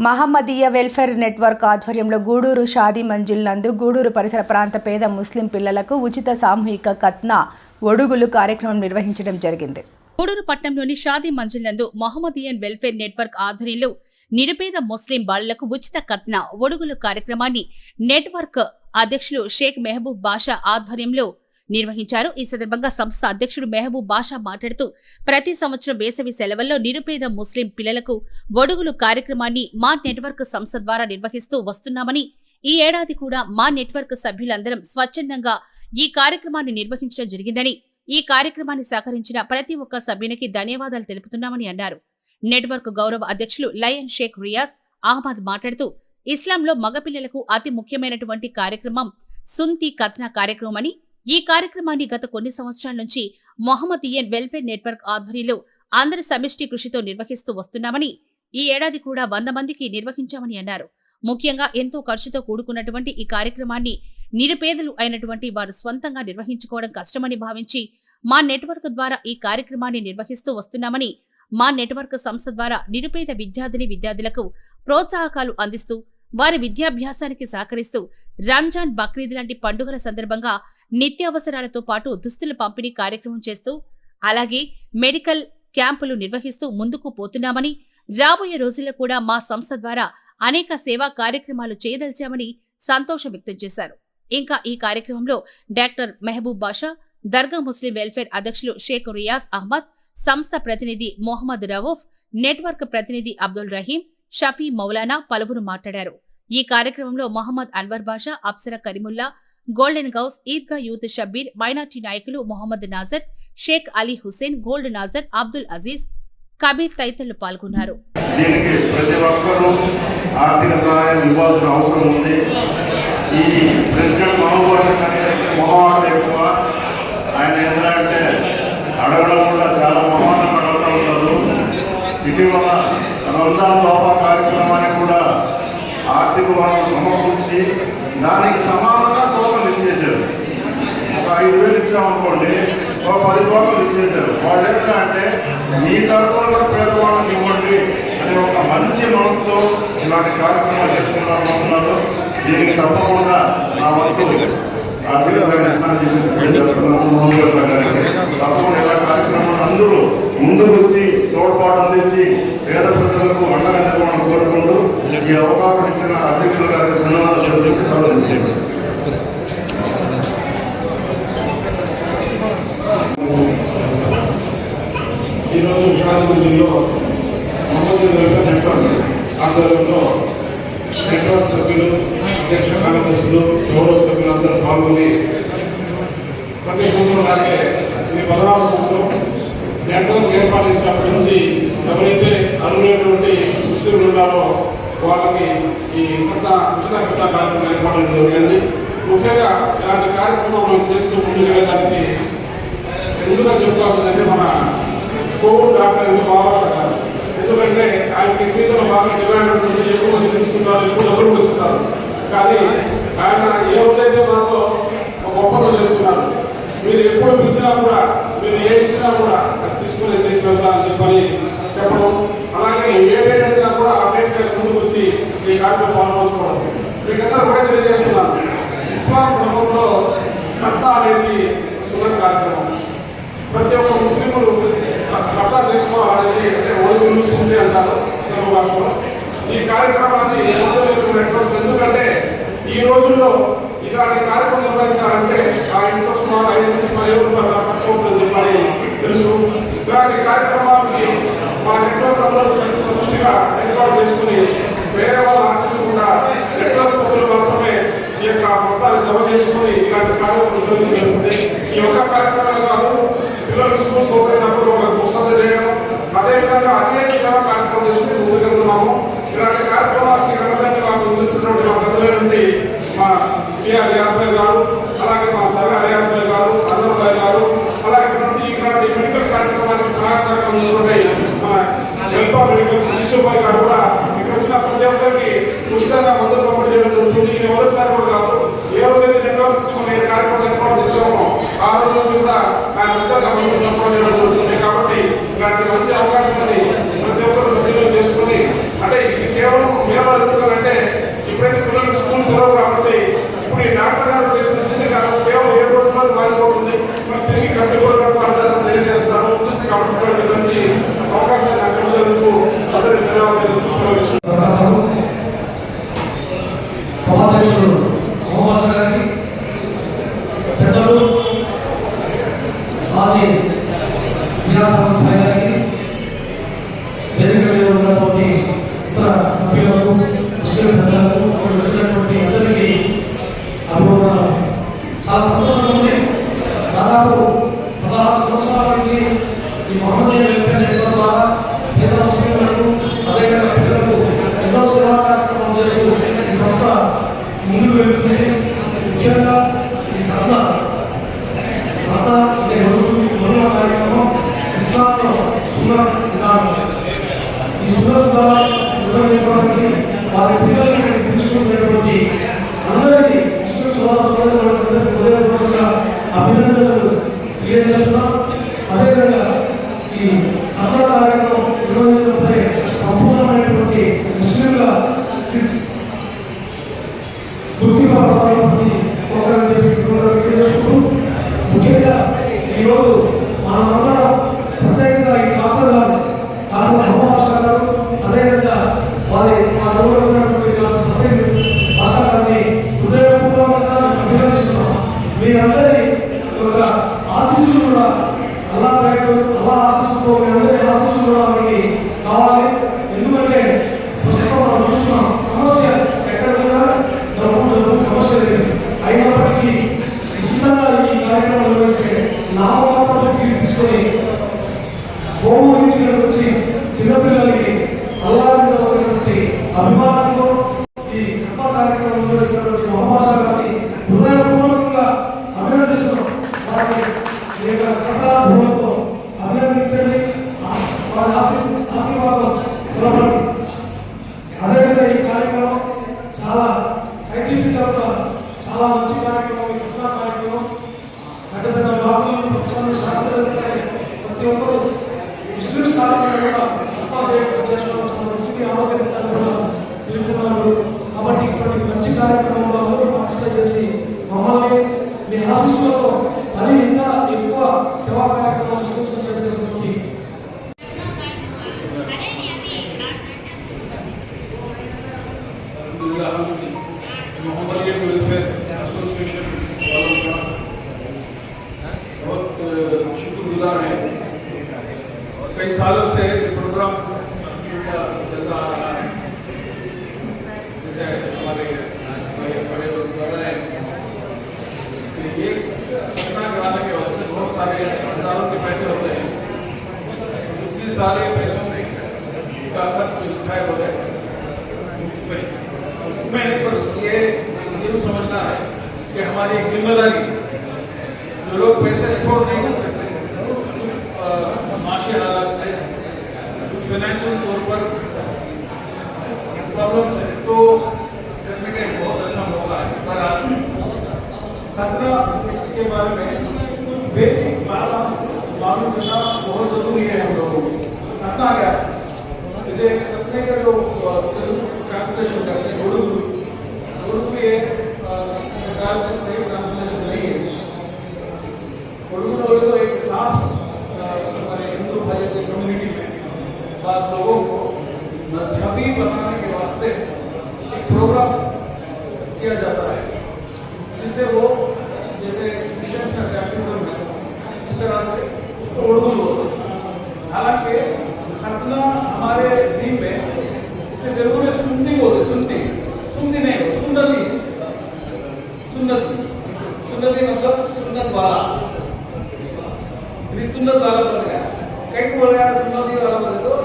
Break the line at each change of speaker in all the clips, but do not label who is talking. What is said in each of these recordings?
మహమ్మదీయ welfare network ఆధ్వర్యంలో గూడూరు షాదీ మంజిల్ నందు గూడూరు పరిసర ప్రాంత పేద ముస్లిం పిల్లలకు ఉచిత సామూహిక కత్న ఒడుగులు కార్యక్రమం నిర్వహించడం జరిగింది.
గూడూరు పట్టణంలోని షాదీ మంజిల్ నందు మహమ్మదీయన్ వెల్ఫేర్ నెట్వర్క్ ఆధ్వర్యంలో నిరుపేద ముస్లిం బాలులకు ఉచిత కత్న ఒడుగులు కార్యక్రమాన్ని నెట్వర్క్ అధ్యక్షులు షేక్ మెహబూబ్ బాషా ఆధ్వర్యంలో నిర్వహించారు. ఈ సందర్భంగా సంస్థ అధ్యక్షుడు మెహబూబ్ బాషా మాట్లాడుతూ ప్రతి సంవత్సరం వేసవి సెలవుల్లో నిరుపేద ముస్లిం పిల్లలకు ఒడుగులు కార్యక్రమాన్ని మా నెట్వర్క్ సంస్థ ద్వారా నిర్వహిస్తూ వస్తున్నామని ఈ ఏడాది కూడా మా నెట్వర్క్ సభ్యులందరం స్వచ్ఛందంగా ఈ కార్యక్రమాన్ని నిర్వహించడం జరిగిందని ఈ కార్యక్రమాన్ని సహకరించిన ప్రతి ఒక్క సభ్యునికి ధన్యవాదాలు తెలుపుతున్నామని అన్నారు. నెట్వర్క్ గౌరవ అధ్యక్షులు లయన్ షేక్ రియాజ్ అహ్మద్ మాట్లాడుతూ ఇస్లాంలో మగపిల్లలకు అతి ముఖ్యమైనటువంటి కార్యక్రమం సుంతి కథన కార్యక్రమం అని ఈ కార్యక్రమాన్ని గత కొన్ని సంవత్సరాల నుంచి మొహమ్మదియన్ వెల్ఫేర్ నెట్వర్క్ ఆధ్వర్యంలో అందరి సమిష్టి కృషితో నిర్వహిస్తూ వస్తున్నామని ఈ ఏడాది కూడా వంద మందికి నిర్వహించామని అన్నారు. ముఖ్యంగా ఎంతో ఖర్చుతో కూడుకున్నటువంటి ఈ కార్యక్రమాన్ని నిరుపేదలు అయినటువంటి వారు స్వంతంగా నిర్వహించుకోవడం కష్టమని భావించి మా నెట్వర్క్ ద్వారా ఈ కార్యక్రమాన్ని నిర్వహిస్తూ వస్తున్నామని మా నెట్వర్క్ సంస్థ ద్వారా నిరుపేద విద్యార్థిని విద్యార్థులకు ప్రోత్సాహకాలు అందిస్తూ వారి విద్యాభ్యాసానికి సహకరిస్తూ రంజాన్ బక్రీద్ లాంటి పండుగల సందర్భంగా నిత్యావసరాలతో పాటు దుస్తుల పంపిణీ కార్యక్రమం చేస్తూ అలాగే మెడికల్ క్యాంపులు నిర్వహిస్తూ ముందుకు పోతున్నామని రాబోయే రోజుల్లో కూడా మా సంస్థ ద్వారా అనేక సేవా కార్యక్రమాలు చేయదలిచామని సంతోషం వ్యక్తం చేశారు. ఇంకా ఈ కార్యక్రమంలో doctor Mehboob Basha Dargah Muslim welfare అధ్యక్షులు షేక్ రియాజ్ అహ్మద్ సంస్థ ప్రతినిధి మొహమ్మద్ రవూఫ్ నెట్వర్క్ ప్రతినిధి అబ్దుల్ రహీం షఫీ మౌలానా పలువురు మాట్లాడారు. ఈ కార్యక్రమంలో Mohammed Anwar Basha Afsar Karimullah golden Ghous Eidgah youth Shabbir minority నాయకులు మొహమ్మద్ నాజర్ షేక్ అలీ హుసేన్ గోల్డ్ నాజర్ అబ్దుల్ అజీజ్ కబీర్ తదితరులు పాల్గొన్నారు.
దీనికి ప్రతి ఒక్కరూ ఆర్థిక సహాయం ఇవ్వాల్సిన అవసరం ఉంది. ఈ ప్రెసిడెంట్ మొహమాట ఎక్కువ. ఆయన ఏంటంటే అడగడం కూడా చాలా మొహమాటం అడుగుతూ ఉంటారు ఇటీవల రంజాన్ బాబా కూడా ఆర్థిక వనరు సమకూర్చి దానికి సమా ఐదు వేలు ఇచ్చామనుకోండి ఒక పది కోట్లు ఇచ్చేశారు. వాళ్ళు ఏంటంటే మీ తరఫున కూడా పేదవాళ్ళకి ఇవ్వండి అనే ఒక మంచి మనసుతో ఇలాంటి కార్యక్రమాలు చేసుకుంటారు దీనికి తప్పకుండా నా వంతు ఆర్థిక తప్పకుండా ఇలా కార్యక్రమాలు అందరూ ముందుకు వచ్చి తోడ్పాటు అందించి పేద ప్రజలకు అండగా నిర్మాణం కోరుకుంటూ ఈ అవకాశం ఇచ్చిన అధ్యక్షుల గారికి ధన్యవాదాలు చెప్పి సెలవు
ఈరోజు షాదగుంజిలో మహమ్మద్ వెల్ఫేర్ నెట్వర్క్ ఆధ్వర్యంలో నెట్వర్క్ సభ్యులు అధ్యక్ష కార్యదర్శులు గౌరవ సభ్యులు అందరూ పాల్గొని ప్రతి సంవత్సరం లాగే ఇది పదహారు సంవత్సరం నెట్వర్క్ ఏర్పాటు చేసినప్పటి నుంచి ఎవరైతే అర్హులైనటువంటి ముస్లింలు ఉన్నారో వాళ్ళకి ఈ కొత్త ఉచిత కొత్త కార్యక్రమం ఏర్పాటు జరిగింది. ముఖ్యంగా ఇలాంటి కార్యక్రమం మనం చేస్తూ ముందుకు వెళ్ళడానికి ముందుగా చెప్పుకోవాల్సిందంటే మన కోవిడ్ డాక్టర్ బాగా బాబాషా ఎందుకంటే ఆయనకి సీజన్ బాగా డిమాండ్ ఉంటుంది ఎక్కువ మంది పిలుస్తున్నారు ఎక్కువ డబ్బులు పిలుస్తున్నారు కానీ ఆయన ఏ రోజైతే మాతో ఒక ఒప్పందం చేసుకున్నారు మీరు ఎప్పుడు పిలిచినా కూడా మీరు ఏ ఇచ్చినా కూడా అది తీసుకుని చేసి వెళ్తారని చెప్పని చెప్పడం. అలాగే ఏ డేట్ అడిగినా కూడా ఆ డేట్ కంటే ముందుకు వచ్చి ఈ కార్యక్రమం పాల్పంచుకోవడం. మీకందరూ కూడా తెలియజేస్తున్నాను. ఇస్లాం ధర్మంలో కత్త అనేది సున్న కార్యక్రమం. ప్రతి ఒక్క ముస్లింలు కబ్జా చేసుకోవాలనేది అంటే ఒలుగు చూసుకుంటే అంటారు తెలుగు భాషలో ఈ కార్యక్రమాన్ని మొదలు నెట్వర్క్ ఎందుకంటే ఈ రోజుల్లో ఇలాంటి కార్యక్రమం నిర్వహించాలంటే ఆ ఇంట్లో సుమారు ఐదు నుంచి పది రూపాయల ఖర్చు ఉంటుందని చెప్పని తెలుసు ఇలాంటి కార్యక్రమాలకి మా నెట్వర్క్ అందరూ కలిసి సమిష్టిగా ఏర్పాటు చేసుకుని వేరే వాళ్ళు ఆశించకుండా నెట్వర్క్ సభ్యులు మాత్రమే ఈ యొక్క మొత్తాన్ని జమ చేసుకుని ఇలాంటి కార్యక్రమం నిర్వహించగలుగుతుంది ఈ యొక్క కార్యక్రమాలు కాదు చేయడం అదేవిధంగా అనేక సేవా కార్యక్రమం చేసుకుని ముందుకెళ్తున్నాము ఇలాంటి కార్యక్రమాలకి కన్నదండి మాకు అందిస్తున్నటువంటి మా పెద్దలైనటువంటి మా టిఆర్ రియాజ్ గారు అలాగే మా దగా రియాజ్ గారు అన్నబాయ్ గారు అలాగే ఇటువంటి ఇలాంటి మెడికల్ కార్యక్రమానికి సహాయ సహకారం ఇస్తున్నటువంటి మన వెల్ఫా మెడికల్స్ యూసుఫ్ గారు కూడా ఇక్కడ వచ్చిన ప్రతి ఒక్కరికి ఉచితంగా మందులు పంపిణీ చేయడం జరుగుతుంది. ఇది మొదటిసారి కూడా కాదు ఏ రోజైతే నెట్వర్క్ నుంచి మనం ఏ కార్యక్రమం ఏర్పాటు చేసామో ఆ రోజు నుంచి కూడా ఆయన ఉచితంగా
సెలవు
కాబట్టి ఇప్పుడు ఈ నాటకాలు చేసిన స్థితి కాలం కేవలం ఏడు రోజుల్లో మారిపోతుంది. మనం తిరిగి కంటిన్యూగా పారదాన్ని తెలియజేస్తాము కాబట్టి మంచి అవకాశాన్ని
అందించేందుకు అందరికీ ధన్యవాదాలు. సెలవు Muhammad का खर्च उठाए बगैर मुफ़्त में मैं बस ये ये समझना है कि हमारी एक ज़िम्मेदारी जो लोग पैसे अफोर्ड नहीं कर सकते माशी हालात से फाइनेंशियल तौर पर प्रॉब्लम है तो करने का बहुत अच्छा मौका है। पर खतरा के बारे में कुछ बेसिक बात मालूम करना बहुत ज़रूरी है हम लोगों को। खतरा क्या है? का जो ट्रांसलेशन करते हैं, उर्दू। उर्दू ये ख्याल में सही ट्रांसलेशन नहीं है। उर्दू बोले तो एक खास हमारे हिंदू भाइयों की कम्युनिटी में बाद लोगों को मजहबी बनाने के वास्ते एक प्रोग्राम किया जाता है, जिससे वो, जैसे मिशन का कैपिटल में इस तरह से उसको उर्दू बोलते हैं। हालाँकि खतना हमारे दीन में इसे तेलुगु में सुन्नी बोलते सुनती सुनती नहीं सुन्नती सुन्नती सुन्नती मतलब सुन्नत वाला ये सुन्नत वाला बन गया कई को बोल गया सुन्नती वाला बोले तो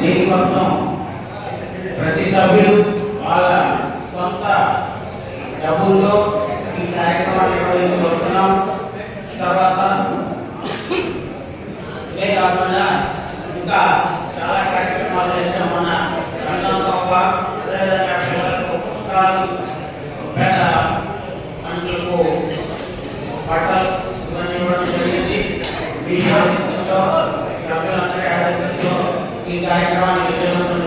దీనికోసం ప్రతి సభ్యుడు వాళ్ళ సొంత డబ్బుల్లో ఈ కార్యక్రమాన్ని నిర్వహించుకుంటున్నాం తర్వాత ఇదే కాకుండా ఇంకా చాలా కార్యక్రమాలు చేశాం మన రంగం గొప్ప కార్యక్రమాలకు పుస్తకాలు పేద మనుషులకు పట్టాలు మీ ఆలోచనలో ఈ కార్యక్రమాన్ని విజయవంతం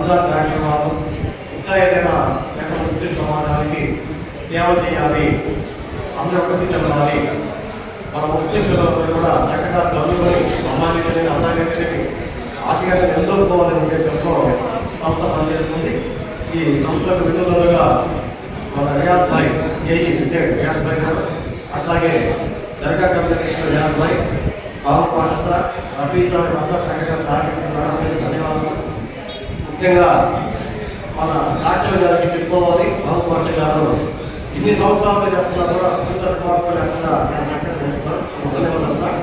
రంజాన్ కార్యక్రమాలు ఇంకా ఏదైనా లేక ముస్లిం సమాజానికి సేవ చేయాలి. అందరూ ప్రతి చెందాలి మన ముస్లిం పిల్లలందరూ కూడా చక్కగా చదువుకొని అమ్మాయిని అమ్మాయిని ఆర్థికంగా ఎదుర్కోవాలనే ఉద్దేశంతో సంస్థ పనిచేస్తుంది. ఈ సంస్థకు వినూతలుగా మన రియాజ్ భాయ్ ఏఈ విద్య రియాజ్ భాయ్ గారు అట్లాగే Dargah communication Riyaz Bhai Babu Pasha sir Rafi sir అంతా చక్కగా సహకరిస్తున్నారు. ధన్యవాదాలు. ముఖ్యంగా మన డాక్టర్ గారికి చెప్పుకోవాలి. బాబు పాషా గారు ఇన్ని సంవత్సరాలుగా చేస్తున్నా కూడా చిన్న మార్పులు లేకుండా ధన్యవాదాలు సార్.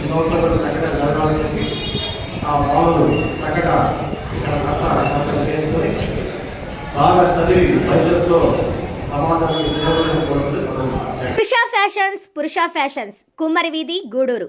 ఈ సంవత్సరం కూడా చక్కగా జరగాలని చెప్పి ఆ బాలులు చక్కగా ఇక్కడ కట్ట చేయించుకొని బాగా చదివి భవిష్యత్తులో సమాజానికి సేవ చేసుకోవాలని సంతోషం.
పురుష ఫ్యాషన్స్ పురుష ఫ్యాషన్స్. కుమ్మరి వీధి గూడూరు.